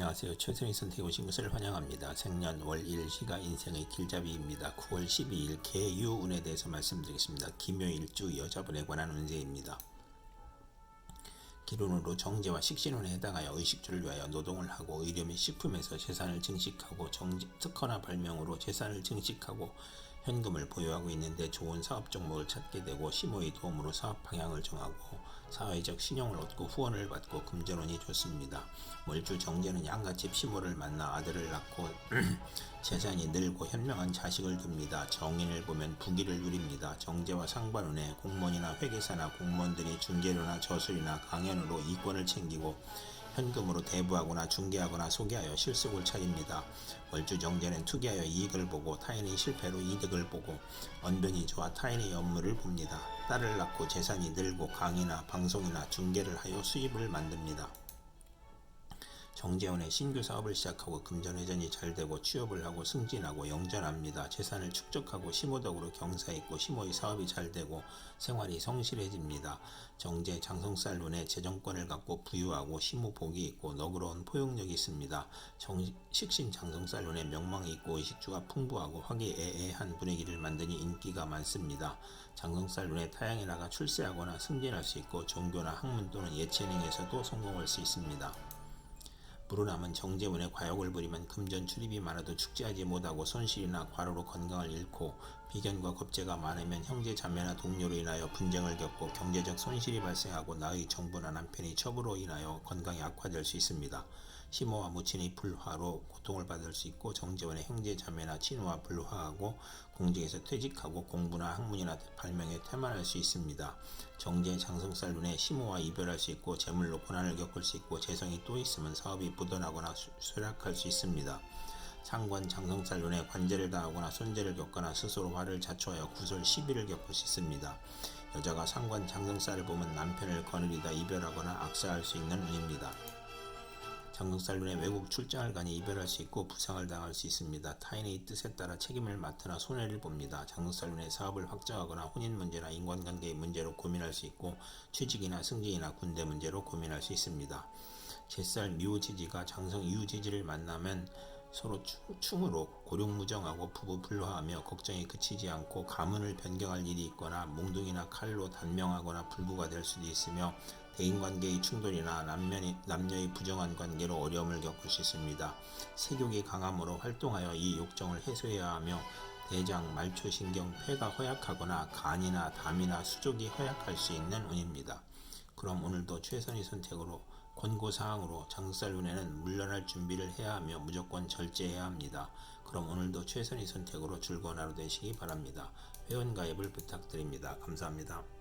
안녕하세요. 최선희 선택 오신 것을 환영합니다. 생년 월일 시가 인생의 길잡이입니다. 9월 12일 개유운에 대해서 말씀드리겠습니다. 김요일주 여자분에 관한 운세입니다. 기론으로 정제와 식신운에 해당하여 의식주를 위하여 노동을 하고 의료 및 식품에서 재산을 증식하고 정제, 특허나 발명으로 재산을 증식하고 현금을 보유하고 있는데 좋은 사업 종목을 찾게 되고 시모의 도움으로 사업 방향을 정하고 사회적 신용을 얻고 후원을 받고 금전운이 좋습니다. 월주 정제는 양가집 시모를 만나 아들을 낳고 재산이 늘고 현명한 자식을 둡니다. 정인을 보면 부귀를 누립니다. 정제와 상관운에 공무원이나 회계사나 공무원들이 중개료나 저술이나 강연으로 이권을 챙기고 현금으로 대부하거나 중개하거나 소개하여 실속을 차립니다. 월주 정제는 투기하여 이익을 보고 타인의 실패로 이득을 보고 언변이 좋아 타인의 업무를 봅니다. 딸을 낳고 재산이 늘고 강의나 방송이나 중개를 하여 수입을 만듭니다. 정재원의 신규 사업을 시작하고 금전회전이 잘 되고 취업을 하고 승진하고 영전합니다. 재산을 축적하고 심호덕으로 경사있고 심호의 사업이 잘 되고 생활이 성실해집니다. 정제 장성살 눈에 재정권을 갖고 부유하고 심호 복이 있고 너그러운 포용력이 있습니다. 정, 식신 장성살 눈에 명망이 있고 의식주가 풍부하고 화기애애한 분위기를 만드니 인기가 많습니다. 장성살 눈에 타양에 나가 출세하거나 승진할 수 있고 종교나 학문 또는 예체능에서도 성공할 수 있습니다. 불운함은 정제문에 과욕을 부리면 금전 출입이 많아도 축제하지 못하고 손실이나 과로로 건강을 잃고 비견과 겁재가 많으면 형제 자매나 동료로 인하여 분쟁을 겪고 경제적 손실이 발생하고 나의 정부나 남편이 첩으로 인하여 건강이 악화될 수 있습니다. 시모와 무친의 불화로 고통을 받을 수 있고 정제원의 형제 자매나 친우와 불화하고 공직에서 퇴직하고 공부나 학문이나 발명에 태만할 수 있습니다. 정제 장성살 눈에 시모와 이별할 수 있고 재물로 고난을 겪을 수 있고 재성이 또 있으면 사업이 부도나거나 쇠락할 수 있습니다. 상관 장성살 눈에 관제를 당하거나 손재를 겪거나 스스로 화를 자초하여 구설 시비를 겪을 수 있습니다. 여자가 상관 장성살을 보면 남편을 거느리다 이별하거나 악사할 수 있는 운입니다. 장성살 눈에 외국 출장을 가니 이별할 수 있고 부상을 당할 수 있습니다. 타인의 뜻에 따라 책임을 맡으나 손해를 봅니다. 장성살 눈에 사업을 확장하거나 혼인 문제나 인간관계의 문제로 고민할 수 있고 취직이나 승진이나 군대 문제로 고민할 수 있습니다. 제살 미우지지가 장성 이우지지를 만나면 서로 충으로 고룡무정하고 부부 불화하며 걱정이 그치지 않고 가문을 변경할 일이 있거나 몽둥이나 칼로 단명하거나 불구가 될 수도 있으며 대인관계의 충돌이나 남녀의, 남녀의 부정한 관계로 어려움을 겪을 수 있습니다. 세욕이 강함으로 활동하여 이 욕정을 해소해야 하며 대장, 말초신경, 폐가 허약하거나 간이나 담이나 수족이 허약할 수 있는 운입니다. 그럼 오늘도 최선의 선택으로 권고사항으로 장살 운에는 물러날 준비를 해야 하며 무조건 절제해야 합니다. 그럼 오늘도 최선의 선택으로 즐거운 하루 되시기 바랍니다. 회원가입을 부탁드립니다. 감사합니다.